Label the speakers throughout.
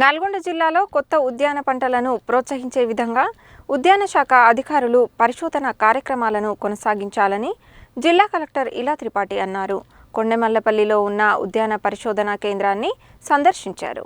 Speaker 1: నల్గొండ జిల్లాలో కొత్త ఉద్యాన పంటలను ప్రోత్సహించే విధంగా ఉద్యాన శాఖ అధికారులు పరిశోధన కార్యక్రమాలను కొనసాగించాలని జిల్లా కలెక్టర్ ఇలా త్రిపాఠి అన్నారు. కొండమల్లపల్లిలో ఉన్న ఉద్యాన పరిశోధన కేంద్రాన్ని సందర్శించారు.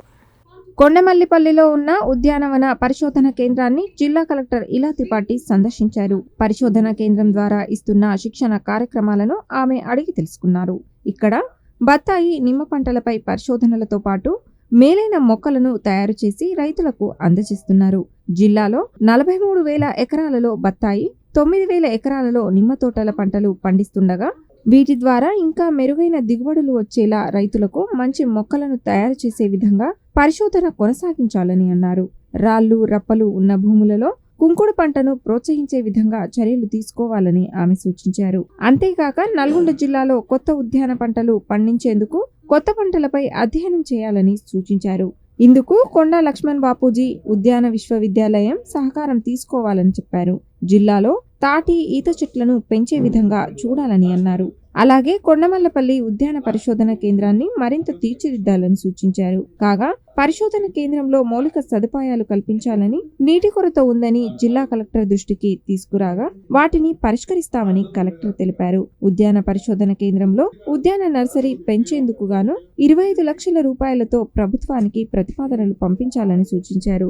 Speaker 1: కొండమల్లిపల్లిలో ఉన్న ఉద్యానవన పరిశోధన కేంద్రాన్ని జిల్లా కలెక్టర్ ఇలా త్రిపాఠి సందర్శించారు. పరిశోధన కేంద్రం ద్వారా ఇస్తున్న శిక్షణ కార్యక్రమాలను ఆమె అడిగి తెలుసుకున్నారు. ఇక్కడ బత్తాయి నిమ్మ పంటలపై పరిశోధనలతో పాటు మేలైన మొక్కలను తయారు చేసి రైతులకు అందజేస్తున్నారు. జిల్లాలో నలభై మూడు వేల ఎకరాలలో బత్తాయి తొమ్మిది వేల ఎకరాలలో నిమ్మ తోటల పంటలు పండిస్తుండగా వీటి ద్వారా ఇంకా మెరుగైన దిగుబడులు వచ్చేలా రైతులకు మంచి మొక్కలను తయారు చేసే విధంగా పరిశోధన కొనసాగించాలని అన్నారు. రాళ్ళు రప్పలు ఉన్న భూములలో కుంకుడు పంటను ప్రోత్సహించే విధంగా చర్యలు తీసుకోవాలని ఆమె సూచించారు. అంతేకాక నల్గొండ జిల్లాలో కొత్త ఉద్యాన పంటలు పండించేందుకు కొత్త పంటలపై అధ్యయనం చేయాలని సూచించారు. ఇందుకు కొండా లక్ష్మణ్ బాపూజీ ఉద్యాన విశ్వవిద్యాలయం సహకారం తీసుకోవాలని చెప్పారు. జిల్లాలో తాటి ఈత చెట్లను పెంచే విధంగా చూడాలని అన్నారు. అలాగే కొండమల్లపల్లి ఉద్యాన పరిశోధన కేంద్రాన్ని మరింత తీర్చిదిద్దాలని సూచించారు. కాగా పరిశోధన కేంద్రంలో మౌలిక సదుపాయాలు కల్పించాలని నీటి కొరత ఉందని జిల్లా కలెక్టర్ దృష్టికి తీసుకురాగా వాటిని పరిష్కరిస్తామని కలెక్టర్ తెలిపారు. ఉద్యాన పరిశోధన కేంద్రంలో ఉద్యాన నర్సరీ పెంచేందుకు గాను ఇరవై ఐదు లక్షల రూపాయలతో ప్రభుత్వానికి ప్రతిపాదనలు పంపించాలని సూచించారు.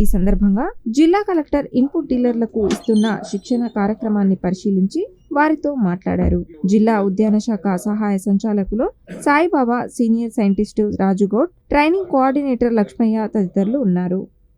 Speaker 1: ఈ సందర్భంగా జిల్లా కలెక్టర్ ఇన్పుట్ డీలర్లకు ఇస్తున్న శిక్షణ కార్యక్రమాన్ని పరిశీలించి వారితో మాట్లాడారు. జిల్లా ఉద్యాన శాఖ సహాయ సంచాలకులు Saibaba senior scientist Rajugoud training coordinator Lakshmaiah తదితరులు ఉన్నారు.